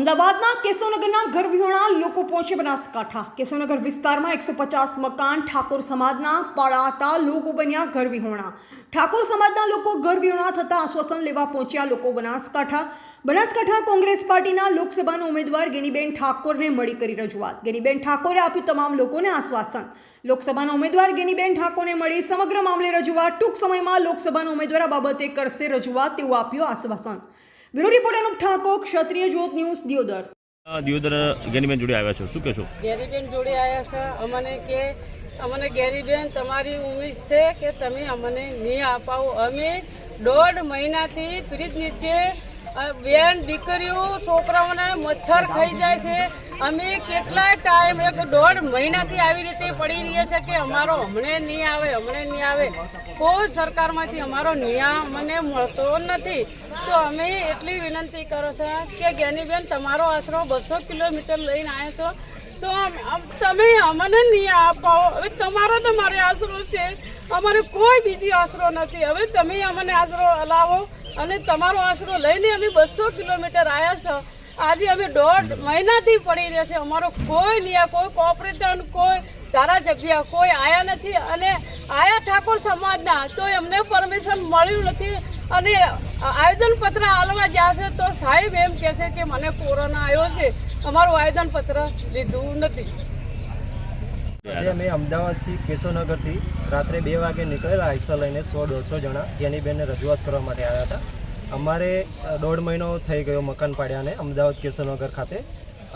અમદાવાદના કેશવનગરના ઘર વિહોણા લોકો પહોંચે બનાસકાંઠા. કેશવનગર વિસ્તારમાં એકસો પચાસ મકાન ઠાકોર સમાજના પડાતા લોકો બન્યા ઘર વિહોણા ઠાકોર સમાજના લોકો ઘર વિહોણા થતાં આશ્વાસન લેવા પહોંચ્યા લોકો બનાસકાંઠા. બનાસકાંઠા કોંગ્રેસ પાર્ટીના લોકસભાના ઉમેદવાર ગેનીબેન ઠાકોરને મળી કરી રજૂઆત. ગેનીબેન ઠાકોરે આપ્યું તમામ લોકોને આશ્વાસન. લોકસભાના ઉમેદવાર ગેનીબેન ઠાકોરને મળી સમગ્ર મામલે રજૂઆત ટૂંક સમયમાં લોકસભાના ઉમેદવાર બાબતે કરશે રજૂઆત તેવું આપ્યું આશ્વાસન. Bureau report Anup Thakor Kshatriya Jyot news Deodar. Deodar Geniben જોડે આવ્યા છો. શું કહેશો? ગેરીબેન જોડે આવ્યા છે. અમને કે અમને ગેરીબેન તમારી ઉમ્મીદ છે કે તમે અમને નહીં અપાવો. અમે દોઢ મહિનાથી ફ્રીજ નીચે બેન દીકરીઓ છોકરાઓને મચ્છર ખાઈ જાય છે. અમે કેટલાય ટાઈમ, એક દોઢ મહિનાથી આવી રીતે પડી રહ્યા છે કે અમારો હમણે નહીં આવે, હમણે નહીં આવે. કોઈ સરકારમાંથી અમારો ન્યાય મને મળતો નથી. તો અમે એટલી વિનંતી કરો છો કે જ્ઞાનીબેન, તમારો આશરો બસો કિલોમીટર લઈને આવ્યા છો. તો તમે અમને નહીં અપાવો હવે તમારો તો મારે આશરો છે. અમારે કોઈ બીજી આશરો નથી. હવે તમે અમને આશરો હલાવો અને તમારો આશરો લઈને અમે બસો કિલોમીટર આવ્યા છો. આજે અમે દોઢ મહિનાથી પડી રહ્યા છે અમારો કોઈ નહીં કોઈ કોઓપરેટર કોઈ ધારાસભ્ય કોઈ આયા નથી. અને આયા ઠાકોર સમાજના તો એમને પરમિશન મળ્યું નથી. અને આવેદનપત્ર હાલવા જશે તો સાહેબ એમ કહેશે કે મને કોરોના આવ્યો છે. અમારું આવેદનપત્ર લીધું નથી. આજે અમે અમદાવાદથી કેશવનગરથી રાત્રે બે વાગે નીકળેલા આઈસર લઈને સો દોઢસો જણા બેનને રજૂઆત કરવા માટે આવ્યા હતા. અમારે દોઢ મહિનો થઈ ગયો મકાન પાડ્યાને અમદાવાદ કેશવનગર ખાતે.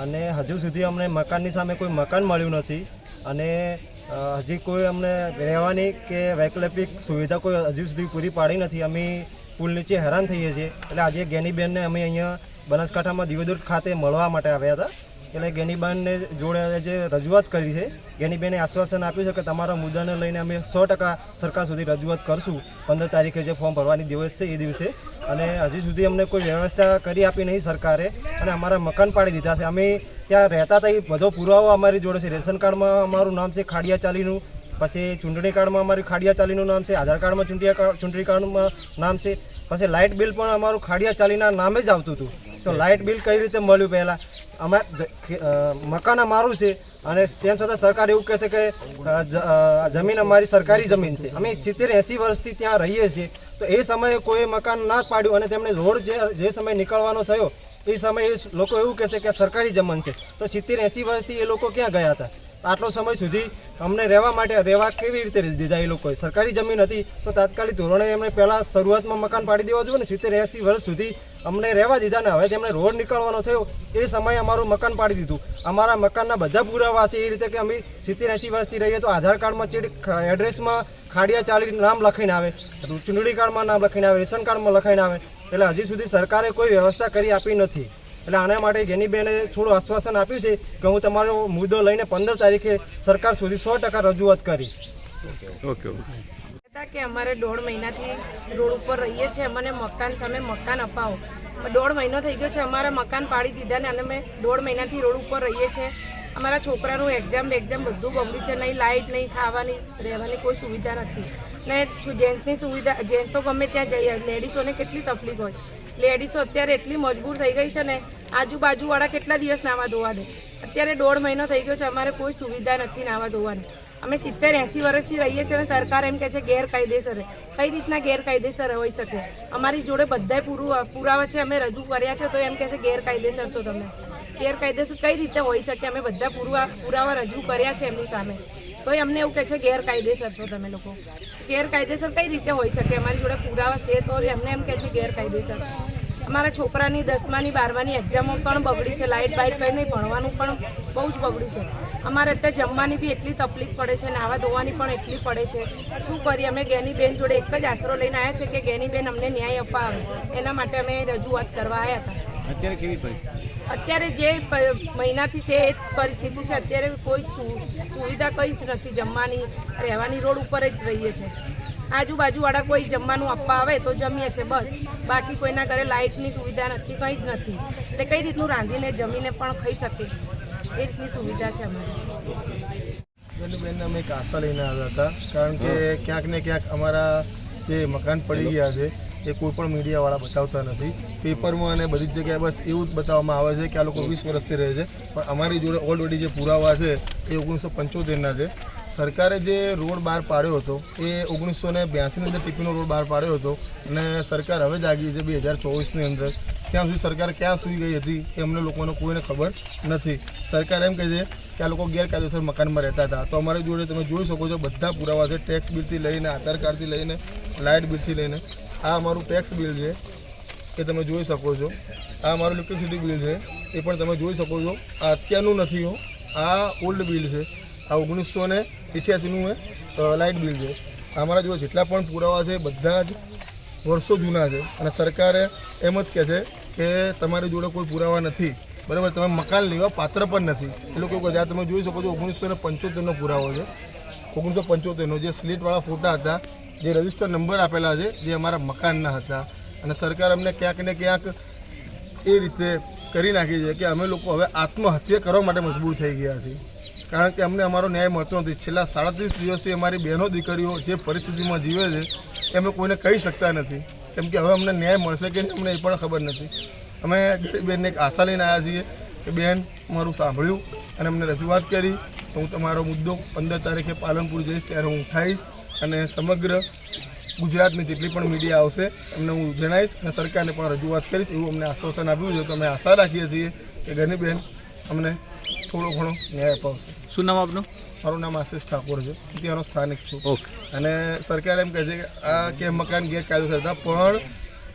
અને હજુ સુધી અમને મકાનની સામે કોઈ મકાન મળ્યું નથી. અને હજી કોઈ અમને રહેવાની કે વૈકલ્પિક સુવિધા કોઈ હજુ સુધી પૂરી પાડી નથી. અમે પુલ નીચે હેરાન થઈએ છીએ. એટલે આજે ગેનીબેનને અમે અહીંયા બનાસકાંઠામાં દિવોદર ખાતે મળવા માટે આવ્યા હતા. એટલે ગેનીબેનને જોડે જે રજૂઆત કરી છે ગેનીબેને આશ્વાસન આપ્યું છે કે તમારા મુદ્દાને લઈને અમે સો ટકા સરકાર સુધી રજૂઆત કરશું. પંદર તારીખે જે ફોર્મ ભરવાની દિવસ છે એ દિવસે. અને હજી સુધી અમને કોઈ વ્યવસ્થા કરી આપી નહીં સરકારે. અને અમારા મકાન પાડી દીધા છે. અમે ત્યાં રહેતા હતા એ બધો પુરાવો અમારી જોડે છે. રેશન કાર્ડમાં અમારું નામ છે ખાડિયા ચાલીનું. પછી ચૂંટણી કાર્ડમાં અમારી ખાડિયા ચાલીનું નામ છે. આધાર કાર્ડમાં ચૂંટણી ચૂંટણી કાર્ડમાં નામ છે. પછી લાઇટ બિલ પણ અમારું ખાડિયા ચાલીના નામે જ આવતું હતું. તો લાઇટ બિલ કઈ રીતે મળ્યું પહેલાં? અમાર મકાન અમારું છે અને તેમ છતાં સરકાર એવું કહેશે કે જમીન અમારી સરકારી જમીન છે. અમે સિત્તેર એંસી વર્ષથી ત્યાં રહીએ છીએ. તો એ સમયે કોઈ મકાન ના પાડ્યું અને તેમણે રોડ જે જે સમય નીકળવાનો થયો, એ સમયે લોકો એવું કહેશે કે સરકારી જમીન છે. તો સિત્તેર એંસી વર્ષથી એ લોકો ક્યાં ગયા હતા? આટલો સમય સુધી અમને રહેવા માટે રહેવા કેવી રીતે દીધા એ લોકોએ? સરકારી જમીન હતી તો તાત્કાલિક ધોરણે એમણે પહેલાં શરૂઆતમાં મકાન પાડી દેવા જોઈએ ને સિત્તેર એંસી વર્ષ સુધી અમને રહેવા દીધા ને હવે તેમણે રોડ નીકળવાનો થયો એ સમયે અમારું મકાન પાડી દીધું. અમારા મકાનના બધા પુરાવા છે એ રીતે કે અમે સિત્તેર એંસી વર્ષથી રહીએ તો આધાર કાર્ડમાં ચેડ એડ્રેસમાં ખાડિયા ચાલી નામ લખીને આવે, ચૂંટણી કાર્ડમાં નામ લખીને આવે, રેશન કાર્ડમાં લખાઈને આવે. એટલે હજી સુધી સરકારે કોઈ વ્યવસ્થા કરી આપી નથી. એટલે આના માટે ગેનીબેને થોડું આશ્વાસન આપ્યું છે કે હું તમારો મુદ્દો લઈને પંદર તારીખે સરકાર સુધી સો ટકા રજૂઆત કરીશ. ઓકે ઓકે કે અમારે દોઢ મહિનાથી રોડ ઉપર રહીએ છીએ અમને મકાન સામે મકાન અપાવો. દોઢ મહિનો થઈ ગયો છે અમારા મકાન પાડી દીધા ને અને અમે દોઢ મહિનાથી રોડ ઉપર રહીએ છીએ. અમારા છોકરાનું એક્ઝામ એક્ઝામ બધું બગડ્યું છે નહીં લાઇટ નહીં ખાવાની રહેવાની કોઈ સુવિધા નથી. ને જેન્ટ્સની સુવિધા જેન્ટ્સો તો ગમે ત્યાં જઈએ લેડીઝોને કેટલી તકલીફ હોય. લેડીઝો અત્યારે એટલી મજબૂર થઈ ગઈ છે ને, આજુબાજુવાળા કેટલા દિવસ નાવા ધોવા દે? અત્યારે દોઢ મહિનો થઈ ગયો છે, અમારે કોઈ સુવિધા નથી નાવા ધોવાની. અમે સિત્તેર એંસી વર્ષથી રહીએ છીએ અને સરકાર એમ કહે છે ગેરકાયદેસર. કઈ રીતના ગેરકાયદેસર હોઈ શકે? અમારી જોડે બધાય પૂરું, પુરાવા છે, અમે રજૂ કર્યા છે, તો એમ કહે છે ગેરકાયદેસર છો તમે. ગેરકાયદેસર કઈ રીતે હોઈ શકે? અમે બધા પુરવા, પુરાવા રજૂ કર્યા છે એમની સામે. તો અમને એવું કહે છે, ગેરકાયદેસર છો તમે લોકો. ગેરકાયદેસર કઈ રીતે હોઈ શકે? અમારી જોડે પુરાવા છે તો એમને એમ કહે છે, ગેરકાયદેસર. અમારા છોકરાની દસમાની, બારમાની એક્ઝામો પણ બગડી છે. લાઇટ બાઇટ કંઈ નહીં, ભણવાનું પણ બહુ જ બગડ્યું છે. અમારે અત્યારે જમવાની બી એટલી તકલીફ પડે છે નાવા ધોવાની પણ એટલી પડે છે. શું કરીએ? અમે ગેની બેન જોડે એક જ આશરો લઈને આવ્યા છે કે ગેની બેન અમને ન્યાય અપાવે એના માટે અમે રજૂઆત કરવા આવ્યા હતા. અત્યારે કેવી પરિસ્થિતિ? અત્યારે જે મહિનાથી છે એ પરિસ્થિતિ છે અત્યારે કોઈ સુ- સુવિધા કંઈ જ નથી જમવાની રહેવાની રોડ ઉપર જ રહીએ છીએ આજુબાજુવાળા કોઈ જમવાનું આપવા આવે તો જમીએ છીએ બસ. બાકી કોઈના ઘરે લાઇટની સુવિધા નથી કંઈ જ નથી. એટલે કઈ રીતનું રાંધીને જમીને પણ ખાઈ શકે? એ રીતની સુવિધા છે અમારી. બેન અમે એક આશા લઈને આવ્યા હતા. કારણ કે ક્યાંક ને ક્યાંક અમારા જે મકાન પડી ગયા છે, એ કોઈ પણ મીડિયાવાળા બતાવતા નથી. પેપરમાં અને બધી જગ્યાએ બસ એવું જ બતાવવામાં આવે છે કે આ લોકો વીસ વર્ષથી રહે છે. પણ અમારી જોડે ઓલરેડી જે પુરાવા છે, એ ઓગણીસો પંચોતેરના છે. સરકારે જે રોડ બહાર પાડ્યો હતો, એ ઓગણીસો ને બ્યાસીની અંદર ટીપીનો રોડ બહાર પાડ્યો હતો અને સરકાર હવે જાગી છે બે હજાર ચોવીસની અંદર. ત્યાં સુધી સરકાર ક્યાં સુધી ગઈ હતી, એ અમને લોકોને કોઈને ખબર નથી. સરકાર એમ કહે છે કે આ લોકો ગેરકાયદેસર મકાનમાં રહેતા હતા. તો અમારી જોડે તમે જોઈ શકો છો, બધા પુરાવા છે ટેક્સ બિલથી લઈને, આધાર કાર્ડથી લઈને લાઇટ બિલથી લઈને. આ અમારું ટેક્સ બિલ છે, એ તમે જોઈ શકો છો. આ અમારું ઇલેક્ટ્રિસિટી બિલ છે, એ પણ તમે જોઈ શકો છો. આ અત્યારનું નથી હો, આ ઓલ્ડ બિલ છે. આ ઓગણીસો ને ઇઠ્યાસીનું લાઇટ બિલ છે. અમારા જોડે જેટલા પણ પુરાવા છે, બધા જ વર્ષો જૂના છે. અને સરકારે એમ જ કહે છે કે તમારી જોડે કોઈ પુરાવા નથી. બરાબર, તમે મકાન લેવા પાત્ર પણ નથી. એ લોકો કહે તમે જોઈ શકો છો, ઓગણીસો ને પંચોતેરનો પુરાવો છે. ઓગણીસો પંચોતેરનો જે સ્લીટવાળા ફોટા હતા, જે રજિસ્ટર નંબર આપેલા છે, જે અમારા મકાનના હતા. અને સરકાર અમને ક્યાંક ને ક્યાંક એ રીતે કરી નાખી છે કે અમે લોકો હવે આત્મહત્યા કરવા માટે મજબૂર થઈ ગયા છીએ. કારણ કે અમને અમારો ન્યાય મળતો નથી. છેલ્લા સાડત્રીસ દિવસથી અમારી બહેનો દીકરીઓ જે પરિસ્થિતિમાં જીવે છે, એ અમે કોઈને કહી શકતા નથી. કેમ કે હવે અમને ન્યાય મળશે કે નહીં અમને એ પણ ખબર નથી. અમે બેનને એક આશા લઈને આવ્યા છીએ કે બેન મારું સાંભળ્યું અને અમને રજૂઆત કરી. તો હું તમારો મુદ્દો પંદર તારીખે પાલનપુર જઈશ ત્યારે હું ઉઠાવીશ અને સમગ્ર ગુજરાતની જેટલી પણ મીડિયા આવશે એમને હું જણાવીશ અને સરકારને પણ રજૂઆત કરીશ એવું અમને આશ્વાસન આપ્યું છે. તો અમે આશા રાખીએ છીએ કે ગનીબેન અમને થોડો ઘણો ન્યાય અપાવશે. શું નામ આપનું? મારું નામ આશીષ ઠાકોર છે. ત્યાંનો સ્થાનિક છું. ઓકે. અને સરકાર એમ કહે છે કે આ કે મકાન ગેરકાયદેસર હતા. પણ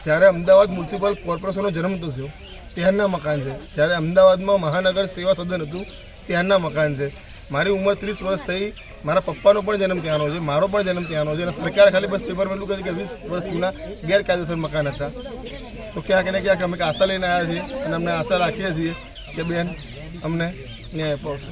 જ્યારે અમદાવાદ મ્યુનિસિપલ કોર્પોરેશનનો જન્મ થયો ત્યારના મકાન છે. જ્યારે અમદાવાદમાં મહાનગર સેવા સદન હતું ત્યારના મકાન છે. મારી ઉંમર ત્રીસ વર્ષ થઈ. મારા પપ્પાનો પણ જન્મ ત્યાંનો છે. મારો પણ જન્મ ત્યાંનો છે. અને સરકાર ખાલી બસ પેપરમાં એટલું કહે છે કે વીસ વર્ષ જૂના ગેરકાયદેસર મકાન હતા. તો ક્યાંક ને ક્યાંક અમે આશા લઈને આવ્યા છીએ અને અમને આશા રાખીએ છીએ કે બેન, અમને ન્યાય અપાવશે.